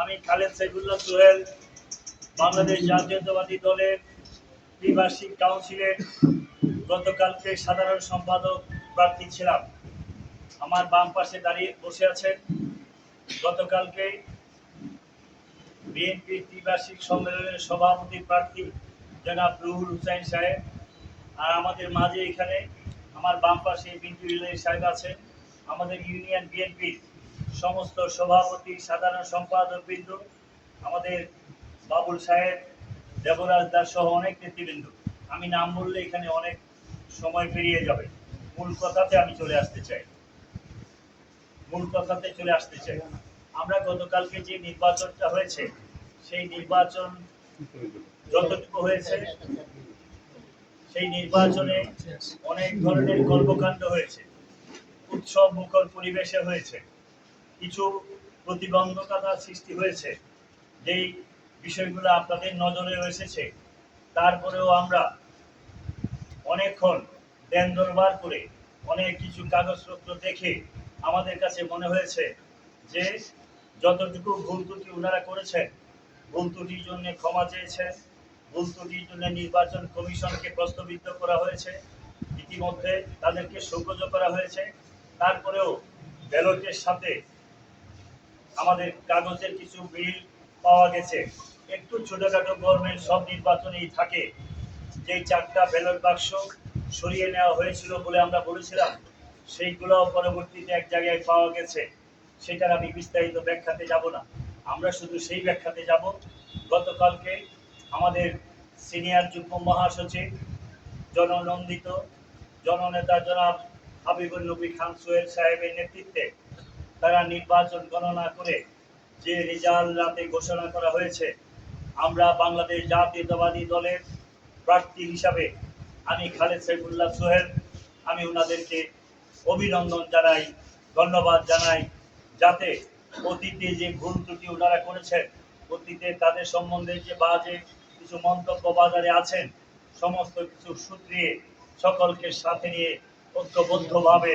আমি খালেদ সাইফুল্লাহ সোহেল বাংলাদেশ জাতীয়তাবাদী দলের দ্বিবার্ষিক কাউন্সিলের গতকালকে সাধারণ সম্পাদক প্রার্থী ছিলাম। আমার বাম পাশে দাঁড়িয়ে বসে আছেন গতকালকে বিএনপির দ্বিবার্ষিক সম্মেলনের সভাপতি প্রার্থী জনাব রুহুল হুসাইন সাহেব। আর আমাদের মাঝে এখানে আমার বাম পাশে রিলাই সাহেব আছেন আমাদের ইউনিয়ন বিএনপির সমস্ত সভাপতি, সাধারণ সম্পাদক বৃন্দ, আমাদের বাবুল সাহেব, দেবরাজ দাস সহ অনেক নেতৃবৃন্দ। আমি নাম বললে এখানে অনেক সময় পেরিয়ে যাবে। মূল কথাতে আমি চলে আসতে চাই। মূল কথাতে চলে আসতে চাই। আমরা গতকালকে যে নির্বাচনটা হয়েছে, সেই নির্বাচন যতটুকু হয়েছে, সেই নির্বাচনে অনেক ধরনের কর্মকাণ্ড হয়েছে। উৎসব মুখর পরিবেশে হয়েছে। কিছু প্রতিবন্ধকতা সৃষ্টি হয়েছে, যেই বিষয়গুলো আপনাদের নজরে এসেছে, তারপরেও আমরা অনেকক্ষণ দেন দরবার করে অনেক কিছু কাগজপত্র দেখে আমাদের কাছে মনে হয়েছে যে যতটুকু ভুল ত্রুটি ওনারা করেছেন, ভুল ত্রুটির জন্য ক্ষমা চেয়েছেন, ভুল ত্রুটির জন্য নির্বাচন কমিশনকে প্রস্তাবিত করা হয়েছে, ইতিমধ্যে তাদেরকে সৌকজ করা হয়েছে, তারপরেও ব্যালটের সাথে আমাদের কাগজের কিছু বিল পাওয়া গেছে। একটু ছোটখাটো গভর্নমেন্ট সব নির্বাচনেই থাকে। যেই চারটা ব্যালট বাক্স সরিয়ে নেওয়া হয়েছিল বলে আমরা বলেছিলাম, সেইগুলো পরবর্তীতে এক জায়গায় পাওয়া গেছে। সেটার আমি বিস্তারিত ব্যাখ্যাতে যাব না। আমরা শুধু সেই ব্যাখ্যাতে যাব। গতকালকে আমাদের সিনিয়র যুগ্ম মহাসচিব, জননন্দিত জননেতা জনাব হাবিবুল নবী খান সোহেল সাহেবের নেতৃত্বে তারা নির্বাচন গণনা করে যে রেজাল্ট রাতে ঘোষণা করা হয়েছে, আমরা বাংলাদেশ জাতীয়তাবাদী দলের প্রার্থী হিসাবে আমি খালেদ সাইফুল্লাহ সোহেল, আমি ওনাদেরকে অভিনন্দন জানাই, ধন্যবাদ জানাই, যাতে অতীতে যে ভুল ত্রুটি ওনারা করেছেন, অতীতে তাদের সম্বন্ধে যে বাজে কিছু মন্তব্য বাজারে আছেন, সমস্ত কিছু সূত্রিয়ে সকলকে সাথে নিয়ে ঐক্যবদ্ধভাবে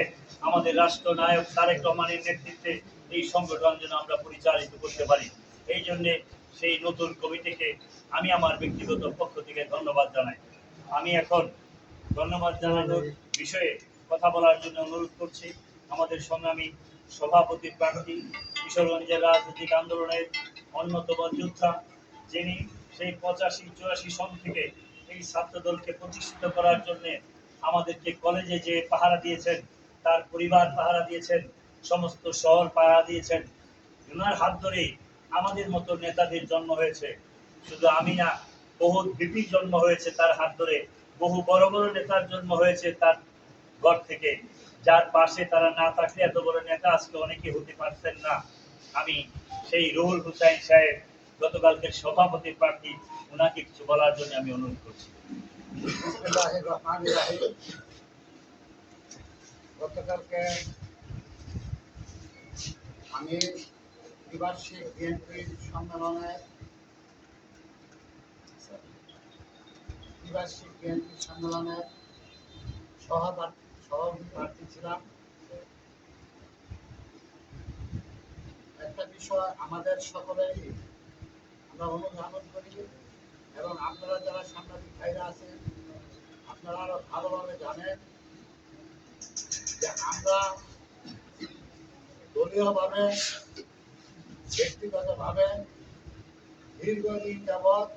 আমাদের রাষ্ট্রনায়ক তারেক রহমানের নেতৃত্বে এই সংগঠন যেন আমরা পরিচালিত করতে পারি। এই জন্যে সেই নতুন কমিটিকে আমি আমার ব্যক্তিগত পক্ষ থেকে ধন্যবাদ জানাই। আমি এখন ধন্যবাদ জানানোর বিষয়ে কথা বলার জন্য অনুরোধ করছি। আমাদের সংগ্রামী সভাপতি প্রার্থী, কিশোরগঞ্জের রাজনৈতিক আন্দোলনের অন্যতম যোদ্ধা, যিনি সেই পঁচাশি, চুরাশি সন থেকে এই ছাত্রদলকে প্রতিষ্ঠিত করার জন্য আমাদেরকে কলেজে যে পাহারা দিয়েছেন, তার পরিবার পাহারা দিয়েছেন, সমস্ত শহর পাহারা দিয়েছেন ওনার হাত ধরেই আমাদের মতো নেতাদের জন্ম হয়েছে। শুধু আমি না বহু বিপির জন্ম হয়েছে তার হাত ধরে। বহু বড় বড় নেতার জন্ম হয়েছে তার ঘর থেকে। যার পাশে তারা না থাকলে এত বড় নেতা আজকে অনেকে হতে পারতেন না। আমি সেই রুহুল হুসাইন সাহেব গতকালকের সভাপতি প্রার্থী ওনাকে কিছু বলার জন্য আমি অনুরোধ করছি। গতকালকে আমি দ্বিবার্ষিক বিএনপির সম্মেলনে, দ্বিবার্ষিক বিএনপি সম্মেলনে ছিলাম। একটা বিষয় আমাদের সকলেরই আমরা অনুধাবন করি। এবং আপনারা যারা সাংবাদিক ভাইরা আছেন আপনারা আরও ভালোভাবে জানেন যে আমরা দলীয়ভাবে ব্যক্তিগতভাবে দীর্ঘদিন যাবৎ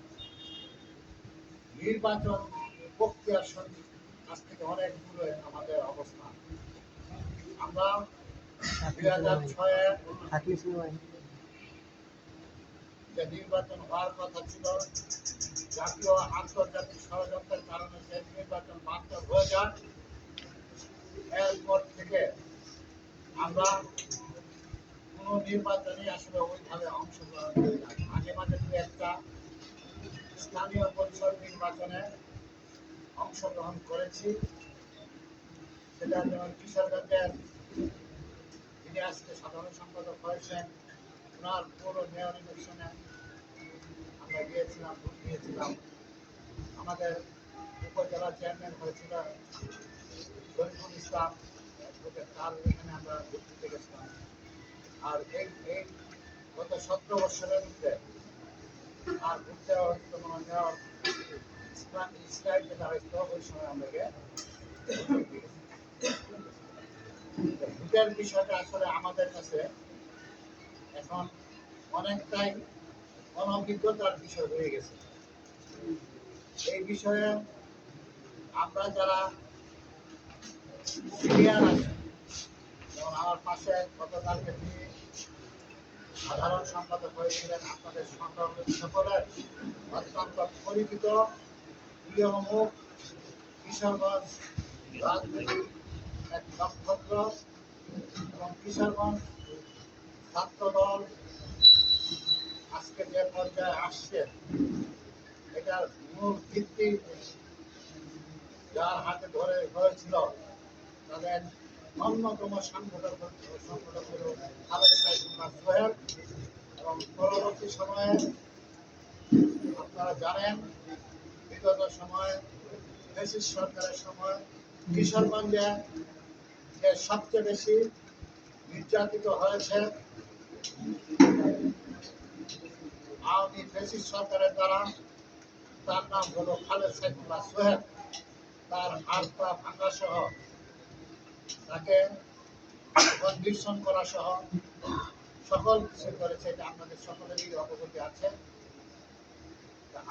নির্বাচন প্রক্রিয়ার সঙ্গে কাছ থেকে অনেক দূরে আমাদের অবস্থান। আমরা দুই হাজার ছয়ের যে নির্বাচন হওয়ার কথা ছিল জাতীয় আন্তর্জাতিক ষড়যন্ত্রের কারণে যে নির্বাচন বাঞ্চাল হয়ে যায় এরপর থেকে আমরা কোনো নির্বাচনে আসলে ওইভাবে অংশগ্রহণ করি না। মাঝে মাঝে দু একটা স্থানীয় পরিষদ নির্বাচনে অংশগ্রহণ করেছি। সেটা যেমন কিশোরগঞ্জের যিনি আজকে সাধারণ সম্পাদক হয়েছেন, ওনার পুরো মেয়র ইলেকশনে আমরা গিয়েছিলাম, ভোট দিয়েছিলাম। আমাদের উপজেলা চেয়ারম্যান হয়েছিল, শরীফুল ইসলাম তার এখানে আমরা ভোট দিতে গেছিলাম। আর এই এই গত সতেরো বছরের মধ্যে আর স্টাইল যেটা হয়তো ওই সময় ভোটের বিষয়টা আসলে আমাদের কাছে এখন অনেকটাই অনভিজ্ঞতার বিষয় হয়ে গেছে। এই বিষয়ে আমরা যারা সিনিয়র আছি, যেমন আমার পাশে গতকালকে তিনি সাধারণ সম্পাদক হয়েছিলেন আপনাদের সকলের সকলের অত্যন্ত পরিচিত প্রিয়মুখ কিশোরগঞ্জ রাজনীতি এক নক্ষত্র এবং কিশোরগঞ্জ ছাত্র দল আজকে যে পর্যায়ে আসছে এটার মূল ভিত্তি যার হাতে ধরে হয়েছিল তাদের অন্যতম সংগঠক সংগঠক হল খালেদ সাইফুল্লাহ সোহেল। এবং পরবর্তী সময়ে আপনারা জানেন, বিগত সময়ে, ব্রিটিশ সরকারের সময় কিশোরগঞ্জে যে সবচেয়ে বেশি নির্যাতিত হয়েছে আওয়ামী সরকারের দ্বারা তার নাম হলো খালেদ সাইফুল্লাহ সোহেল। তার হাত পা ভাঙা সহ তাকে কন্ডিশন করা সহ সকল কিছু করেছে, এটা সকলেরই আছে।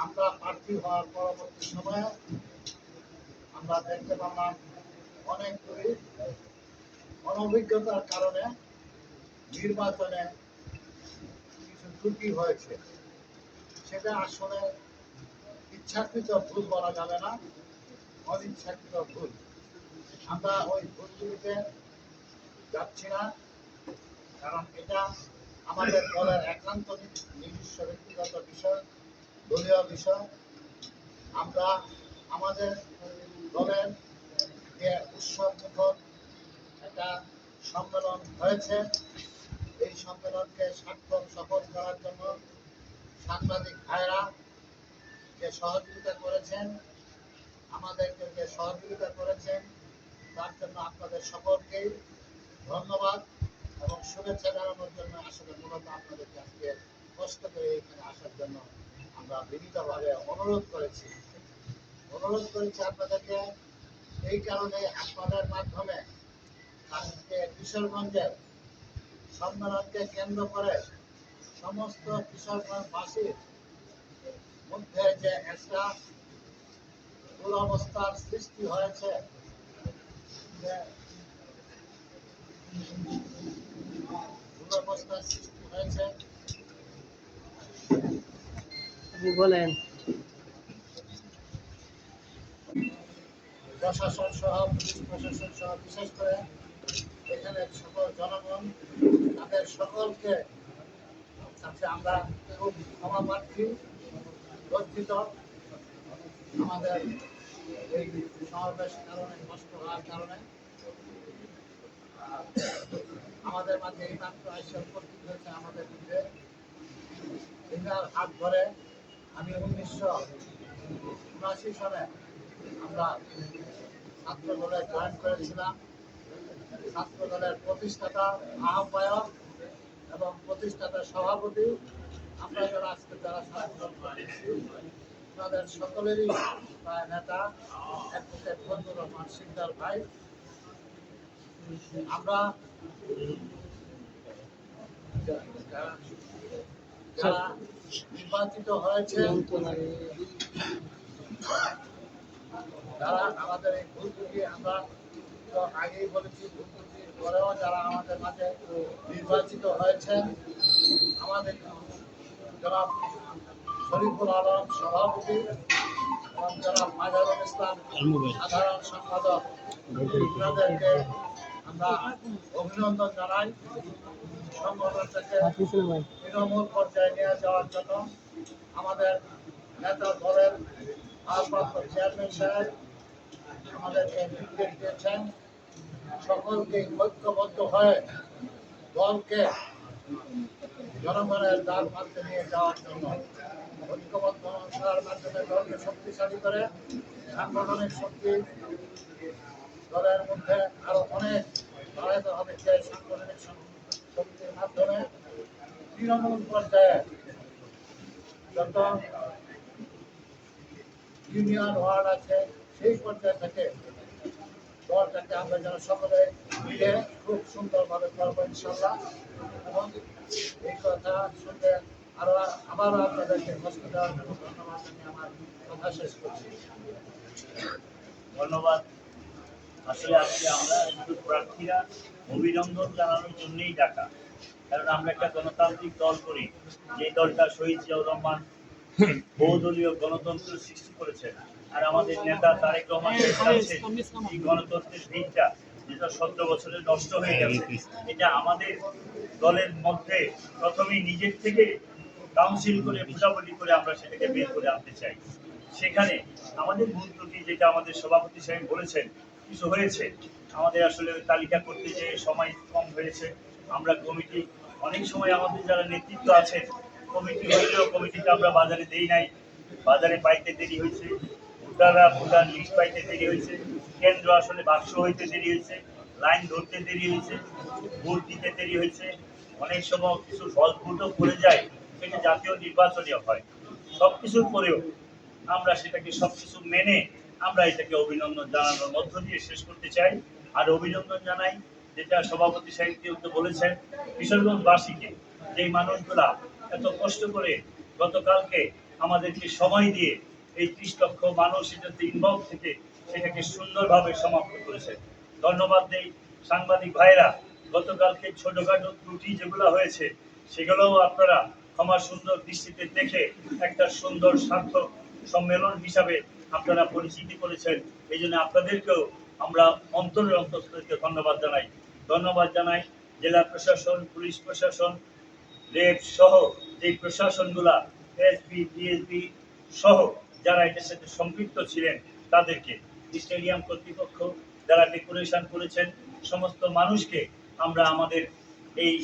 আমরা প্রার্থী হওয়ার পরবর্তী সময়ে আমরা দেখতে পারলাম অনেকগুলি অনভিজ্ঞতার কারণে নির্বাচনে কিছু ত্রুটি হয়েছে। সেটা আসলে ইচ্ছাকৃত ভুল বলা যাবে না, অনিচ্ছাকৃত ভুল। আমরা ওই ভুলগুলিতে যাচ্ছি না, কারণ এটা আমাদের দলের একান্ত নিজস্ব ব্যক্তিগত বিষয়, দলীয় বিষয়। আমরা আমাদের দলের যে উৎসব মুখর একটা সম্মেলন হয়েছে, এই সম্মেলনকে সার্থক সফল করার জন্য সাংবাদিক ভাইরা যে সহযোগিতা করেছেন, আমাদেরকে যে সহযোগিতা করেছেন, তার জন্য আপনাদের সকলকেই ধন্যবাদ এবং শুভেচ্ছা জানানোর জন্য আসলে মূলত আপনাদেরকে আজকে কষ্ট করে এখানে আসার জন্য আমরা বিনীতভাবে অনুরোধ করেছি। অনুরোধ করেছি আপনাদেরকে এই কারণে আপনাদের মাধ্যমে আজকে কিশোরগঞ্জের সম্মেলনকে কেন্দ্র করে সমস্ত কিশোরগঞ্জবাসীর মধ্যে যে একটা দুরবস্থার সৃষ্টি হয়েছে দুরবস্থার সৃষ্টি হয়েছে। বলেন। প্রশাসন সহ পুলিশ প্রশাসন সহ বিশেষ করে এখানে সকল জনগণ তাদের সকলকে কাছে আমরা খুব ক্ষমা প্রার্থী লজ্জিত আমাদের এই সমাবেশ কারণে, কষ্ট হওয়ার কারণে আমাদের মাঝে এই মাত্র এসে উপস্থিত হয়েছে আমাদের মধ্যে। ইনার হাত ধরে আমি উনিশশো উনআশি সালে আমরা ছাত্র দলে জয়েন করেছিলাম। ছাত্র দলের প্রতিষ্ঠাতা, আহ্বায়ক এবং প্রতিষ্ঠাতা সভাপতি আমরা যারা আজকে যারা দল তাদের সকলেরই প্রায় নেতা অ্যাডভোকেট রহমান সিকদার ভাই। আমরা যারা নির্বাচিত হয়েছে তারা আমাদের এই ভুল আমরা আগেই বলেছি ভুল পরেও যারা আমাদের মাঝে নির্বাচিত হয়েছেন, আমাদের জনাব শরীফুল আলম সভাপতি এবং জনাব মাজারুল ইসলাম সাধারণ সম্পাদক, আপনাদেরকে আমরা অভিনন্দন জানাই। সংগঠনটাকে তৃণমূল পর্যায়ে নিয়ে যাওয়ার জন্য আমাদের নেতা দলের ভারপ্রাপ্ত চেয়ারম্যান সাহেব আমাদেরকে নির্দেশ দিয়েছেন। সকলকে ঐক্যবদ্ধ হয়ে দলকে জনগণের দ্বার প্রান্তে নিয়ে যাওয়ার জন্য ঐক্যবদ্ধ অনুসার মাধ্যমে দলকে শক্তিশালী করে সাংগঠনিক শক্তি দলের মধ্যে আরও অনেক বাড়াতে হবে যে সাংগঠনিক শক্তির মাধ্যমে তৃণমূল পর্যায়ে যত ইউনিয়ন ওয়ার্ড আছে সেই পর্যায় থেকে দলটাকে আমরা যেন সকলে মিলে খুব সুন্দরভাবে ইনশাল্লাহ এবং এই কথা আবারও আপনাদেরকে কষ্ট দেওয়ার জন্য ধন্যবাদ জানিয়ে আমার কথা শেষ করছি। ধন্যবাদ। আসলে আজকে আমরা প্রার্থীরা অভিনন্দন জানানোর জন্যই ডাকা। কারণ আমরা একটা গণতান্ত্রিক দল করি। যে দলটা শহীদ রহমান বহুদলীয় গণতন্ত্র সৃষ্টি করেছেন। আর আমাদের নেতা তারেক রহমান এই গণতন্ত্রের দিকটা যেটা সতেরো বছরে নষ্ট হয়ে গেছে এটা আমাদের দলের মধ্যে প্রথমেই নিজের থেকে কাউন্সিল করে বোঝাবুঝি করে আমরা সেটাকে বের করে আনতে চাই। সেখানে আমাদের মূল ত্রুটি যেটা আমাদের সভাপতি সাহেব বলেছেন কিছু হয়েছে আমাদের আসলে তালিকা করতে যে সময় কম হয়েছে আমরা কমিটি অনেক সময় আমাদের যারা নেতৃত্ব আছে কমিটি হইলেও কমিটিটা আমরা বাজারে দেই নাই বাজারে পাইতে দেরি হয়েছে ভোটাররা ভোটার লিস্ট পাইতে দেরি হয়েছে কেন্দ্র আসলে বাক্স হইতে দেরি হয়েছে লাইন ধরতে দেরি হয়েছে ভোট দিতে দেরি হয়েছে অনেক সময় কিছু ফল পড়ে যায়, সেটা জাতীয় নির্বাচনীয় হয়। সব কিছুর পরেও আমরা সেটাকে সবকিছু মেনে আমরা এটাকে অভিনন্দন জানানোর মধ্য দিয়ে শেষ করতে চাই। আর অভিনন্দন জানাই যেটা সভাপতি সাহিত্য বলেছেন, কিশোরগঞ্জবাসীকে যে মানুষগুলা এত কষ্ট করে গতকালকে আমাদেরকে সময় দিয়ে এই ত্রিশ লক্ষ মানুষ এটাতে ইনভলভ থেকে সেটাকে সুন্দরভাবে সমাপ্ত করেছে। ধন্যবাদ দেই সাংবাদিক ভাইরা গতকালকে ছোটখাটো ত্রুটি যেগুলো হয়েছে, সেগুলোও আপনারা আমার সুন্দর দৃষ্টিতে দেখে একটা সুন্দর সার্থক সম্মেলন হিসাবে আপনারা পরিচিতি করেছেন। এই জন্য আপনাদেরকেও আমরা অন্তরের অন্তঃস্থলকে ধন্যবাদ জানাই। ধন্যবাদ জানাই জেলা প্রশাসন, পুলিশ প্রশাসন, রেড সহ যে প্রশাসনগুলা এসপি ডিএসপি সহ যারা এটার সাথে সম্পৃক্ত ছিলেন, তাদেরকে স্টেডিয়াম কর্তৃপক্ষ, যারা ডেকোরেশন করেছেন, সমস্ত মানুষকে আমরা আমাদের এই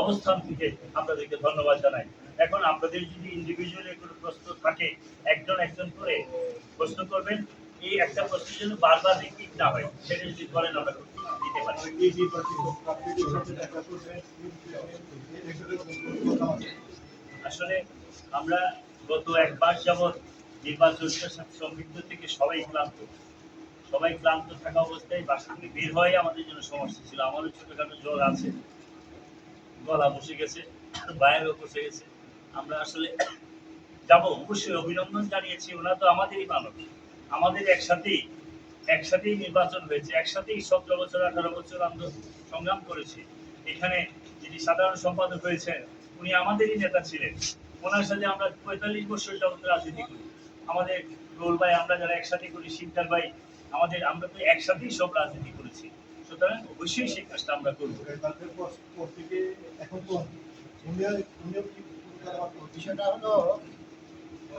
অবস্থান থেকে আপনাদেরকে ধন্যবাদ জানাই। এখন আপনাদের যদি ইন্ডিভিজুয়ালি কোনো প্রশ্ন থাকে, একজন একজন করে প্রশ্ন করবেন। এই একটা প্রশ্ন যেন বারবার রিপিট না হয়, সেটা যদি করেন আমরা দিতে পারি। আসলে আমরা গত এক মাস যাবৎ নির্বাচনের সাথে সম্পৃক্ত থেকে সবাই ক্লান্ত। সবাই ক্লান্ত থাকা অবস্থায় বাসা থেকে বের হওয়াই আমাদের জন্য সমস্যা ছিল। আমারও জ্বর আছে। গলা বসে গেছে বসে গেছে। আমরা আসলে যাব। অবশ্যই অভিনন্দন জানিয়েছি। ওনারা তো আমাদেরই মানুষ আমাদের একসাথেই একসাথেই নির্বাচন হয়েছে। একসাথেই সতেরো বছর আঠারো বছর আমরা সংগ্রাম করেছি। এখানে যিনি সাধারণ সম্পাদক হয়েছেন, উনি আমাদেরই নেতা ছিলেন। ওনার সাথে আমরা পঁয়তাল্লিশ বছর যাবত রাজনীতি করি। আমাদের রোল ভাই, আমরা যারা একসাথে করি শিবদার ভাই, আমাদের, আমরা তো একসাথেই সব রাজনীতি করেছি। সুতরাং অবশ্যই সেই কাজটা আমরা করব। বিষয়টা হলো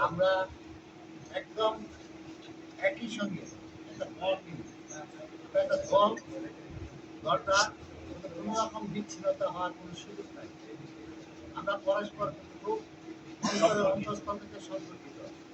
আমরা একদম একই সঙ্গে একটা দল কোনো রকম বিচ্ছিন্নতা হওয়ার কোনো সুযোগ নাই। আমরা পরস্পর খুব অন্তঃস্থল সম্পর্কিত।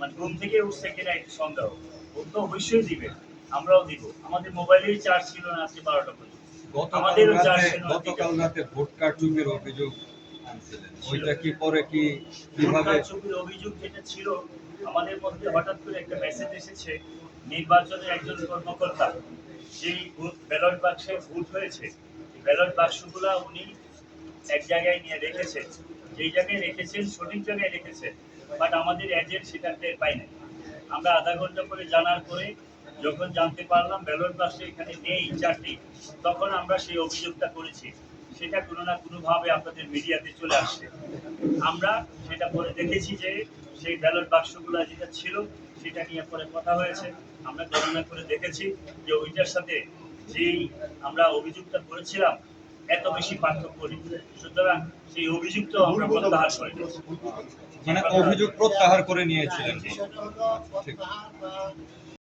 মানে ঘুম থেকে উঠছে কিনা একটু সন্দেহ। ফোন তো অবশ্যই দিবে আমরাও দিব। আমাদের মোবাইলেই চার্জ ছিল না আজকে বারোটা পর্যন্ত। আমাদেরও চার ছিল, গতকাল রাতে ভোট কারচুপির অভিযোগ ওইটা কি পরে কি কীভাবে ছবির অভিযোগ যেটা ছিল আমাদের মধ্যে হঠাৎ করে একটা মেসেজ এসেছে নির্বাচনের একজন কর্মকর্তা যেই ব্যালট বাক্সে ভোট হয়েছে ব্যালট বাক্সগুলা উনি এক জায়গায় নিয়ে রেখেছেন। যেই জায়গায় রেখেছেন সঠিক জায়গায় রেখেছেন। বাট আমাদের এজেন্ট সেটা টের পাই না আমরা আধা ঘণ্টা করে জানার পরে যখন জানতে পারলাম ব্যালট বাক্সে এখানে নেই চারটি তখন আমরা সেই অভিযোগটা করেছি। সেটা কোনো না কোনোভাবে আপনাদের মিডিয়াতে চলে আসছে। আমরা সেটা পরে দেখেছি যে সেই ব্যালট বাক্সগুলো যেটা ছিল সেটা নিয়ে পরে কথা হয়েছে। আমরা গণনা করে দেখেছি যে ওইটার সাথে যেই আমরা অভিযোগটা করেছিলাম এত বেশি পার্থক্য নেই। সুতরাং সেই অভিযুক্ত আমরা প্রত্যাহার করি মানে অভিযোগ প্রত্যাহার করে নিয়েছিলেন।